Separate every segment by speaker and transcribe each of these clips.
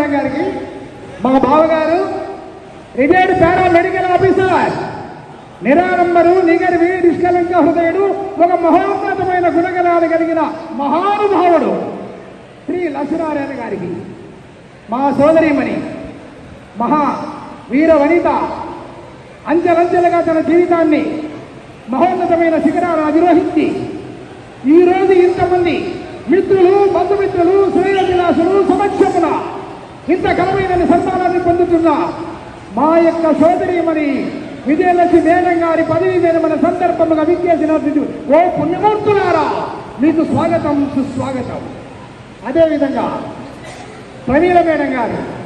Speaker 1: Madam గారికి మా బావగారు రిటైర్డ్ పారా మెడికల్ ఆఫీసర్ నిరాడంబరు నిగరివి నిష్కలంక హృదయుడు ఒక మహోన్నతమైన గుణగణాలు కలిగిన మహానుభావుడు శ్రీ లక్ష్మీనారాయణ గారికి మా సోదరిమణి మహా వీర వనిత అంచెలంచెలుగా తన జీవితాన్ని మహోన్నతమైన శిఖరాలు అధిరోహించి ఈరోజు ఇంతమంది మిత్రులు బంధుమిత్రులు శ్రేయవిలాసులు సమక్షమున ఇంత ఘనమైన సన్మానాన్ని పొందుతున్న మా యొక్క సోదరిమణి విజయలక్ష్మి మేనం గారి పదవి విరమణ సందర్భంగా విచ్చేసినటువంటి ఓ పుణ్యమూర్తులారా మీకు స్వాగతం సుస్వాగతం. అదేవిధంగా ప్రవీణ మేడం గారు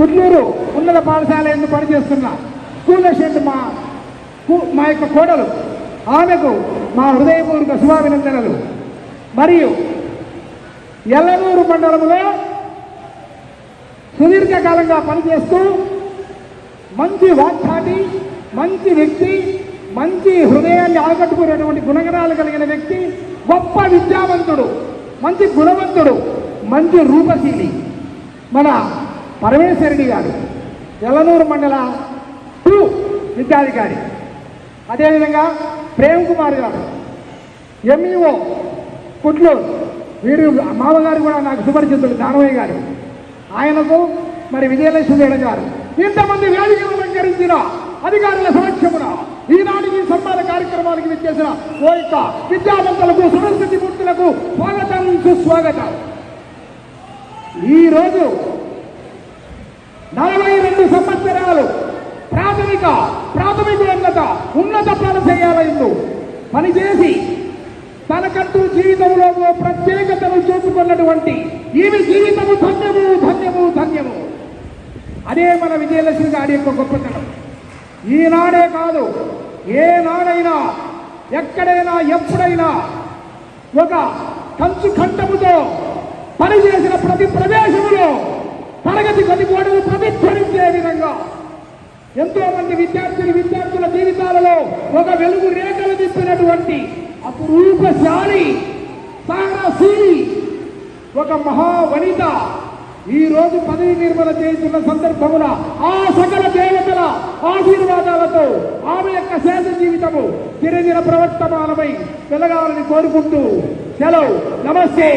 Speaker 1: పుట్లూరు ఉన్నత పాఠశాల ఎందుకు పనిచేస్తున్న స్కూల్ అసిస్టెంట్ మా కు- మా యొక్క కోడలు. ఆమెకు మా హృదయపూర్వక శుభాభినందనలు. మరియు ఎల్లనూరు మండలంలో సుదీర్ఘకాలంగా పనిచేస్తూ మంచి వాక్చాటి మంచి వ్యక్తి మంచి హృదయాన్ని ఆకట్టుకునేటువంటి గుణగణాలు కలిగిన వ్యక్తి గొప్ప విద్యావంతుడు మంచి గుణవంతుడు మంచి రూపశీలి. మన పరమేశ్వరుడి గారు ఎల్లనూరు మండల టూ విద్యాధికారి. అదేవిధంగా ప్రేమ్ కుమార్ గారు ఎంఈఓ కుట్లూరు. వీరు మామగారు కూడా నాకు సుపరిచితులు దానవయ్య గారు. ఆయనకు మరి విజయలక్ష్మి మేడం గారు. ఇంతమంది వేదికలు అలంకరించిన అధికారుల సమక్షమున ఈనాటికి ఈ సన్మాన కార్యక్రమానికి విచ్చేసిన కోరిక విద్యావంతులకు సరస్వతి మూర్తులకు స్వాగతం సుస్వాగతం. ఈరోజు నలభై రెండు సంవత్సరాలు ప్రాథమిక ప్రాథమికోన్నత ఉన్నత పాఠశాలలో పనిచేసి తనకంటూ జీవితంలో ప్రత్యేకతను చూసుకున్నటువంటి ఈమె జీవితము ధన్యము అదే మన విజయలక్ష్మి గారి యొక్క గొప్పతనం. ఈనాడే కాదు ఏ నాడైనా ఎక్కడైనా ఎప్పుడైనా ఒక కంచు కంఠముతో పనిచేసిన ప్రతి ప్రదేశంలో తరగతి గది గోడలు ప్రతిధ్వనించే విధంగా ఎంతో మంది విద్యార్థులు విద్యార్థుల జీవితాలలో ఒక వెలుగు రేఖలు తిప్పినటువంటి అపురూపశాలి సాహసీలి ఒక మహా వనిత ఈ రోజు పదవి నిర్మల చేస్తున్న సందర్భమున ఆ సకల దేవతల ఆశీర్వాదాలతో ఆమె యొక్క శేష జీవితము దినదిన ప్రవర్తమానమై వెలగాలని కోరుకుంటూ సెలవు. నమస్తే.